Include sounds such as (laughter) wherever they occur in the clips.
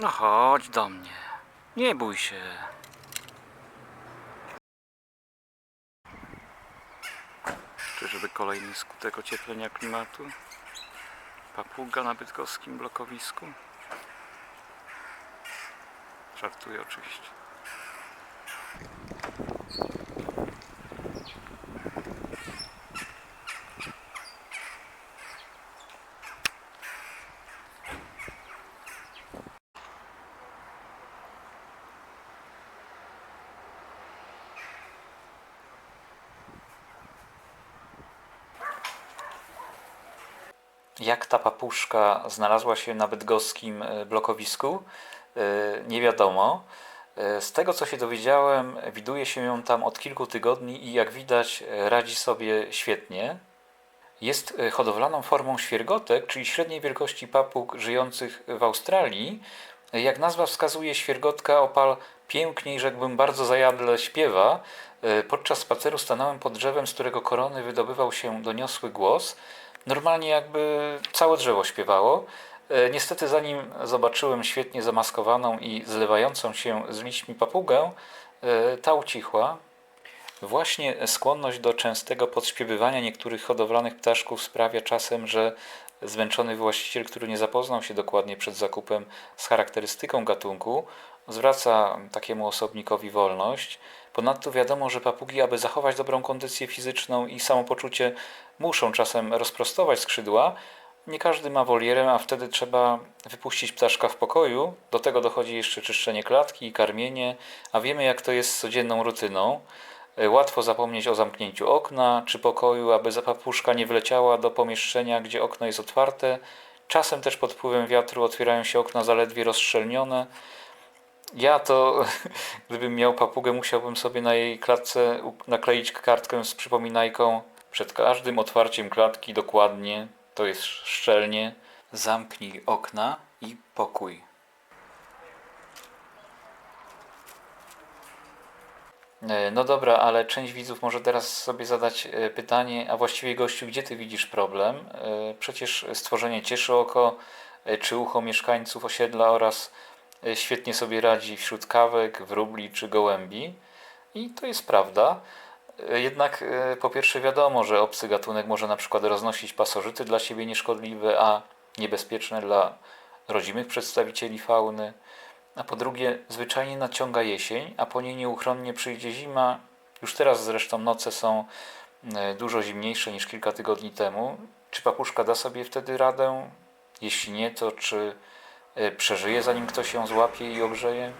No chodź do mnie. Nie bój się. Czyżby kolejny skutek ocieplenia klimatu? Papuga na bydgoskim blokowisku? Żartuję oczywiście. Jak ta papuszka znalazła się na bydgoskim e, blokowisku? E, Nie wiadomo. E, Z tego co się dowiedziałem, widuje się ją tam od kilku tygodni i jak widać radzi sobie świetnie. Jest hodowlaną formą świergotek, czyli średniej wielkości papug żyjących w Australii. Jak nazwa wskazuje, świergotka opal pięknie i rzekłbym bardzo zajadle śpiewa. Podczas spaceru stanąłem pod drzewem, z którego korony wydobywał się doniosły głos. Normalnie jakby całe drzewo śpiewało. E, Niestety zanim zobaczyłem świetnie zamaskowaną i zlewającą się z liśćmi papugę, e, ta ucichła. Właśnie skłonność do częstego podśpiewywania niektórych hodowlanych ptaszków sprawia czasem, że zmęczony właściciel, który nie zapoznał się dokładnie przed zakupem z charakterystyką gatunku, zwraca takiemu osobnikowi wolność. Ponadto wiadomo, że papugi, aby zachować dobrą kondycję fizyczną i samopoczucie, muszą czasem rozprostować skrzydła. Nie każdy ma wolierę, a wtedy trzeba wypuścić ptaszka w pokoju. Do tego dochodzi jeszcze czyszczenie klatki i karmienie, a wiemy jak to jest z codzienną rutyną. E, Łatwo zapomnieć o zamknięciu okna czy pokoju, aby zapapuszka nie wleciała do pomieszczenia, gdzie okno jest otwarte. Czasem też pod wpływem wiatru otwierają się okna zaledwie rozszczelnione. Ja to, (laughs) gdybym miał papugę, musiałbym sobie na jej klatce nakleić kartkę z przypominajką przed każdym otwarciem klatki dokładnie, to jest szczelnie. Zamknij okna i pokój. No dobra, ale część widzów może teraz sobie zadać e, pytanie, a właściwie gościu, gdzie ty widzisz problem? E, Przecież stworzenie cieszy oko e, czy ucho mieszkańców osiedla oraz e, świetnie sobie radzi wśród kawek, wróbli czy gołębi. I to jest prawda. E, Jednak e, po pierwsze wiadomo, że obcy gatunek może na przykład roznosić pasożyty dla siebie nieszkodliwe, a niebezpieczne dla rodzimych przedstawicieli fauny. A po drugie, zwyczajnie nadciąga jesień, a po niej nieuchronnie przyjdzie zima. Już teraz zresztą noce są e, dużo zimniejsze niż kilka tygodni temu. Czy papuszka da sobie wtedy radę? Jeśli nie, to czy e, przeżyje zanim ktoś ją złapie i ogrzeje?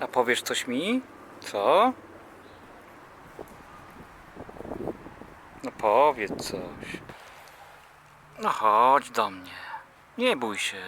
A powiesz coś mi? Co? No powiedz coś. No chodź do mnie. Nie bój się.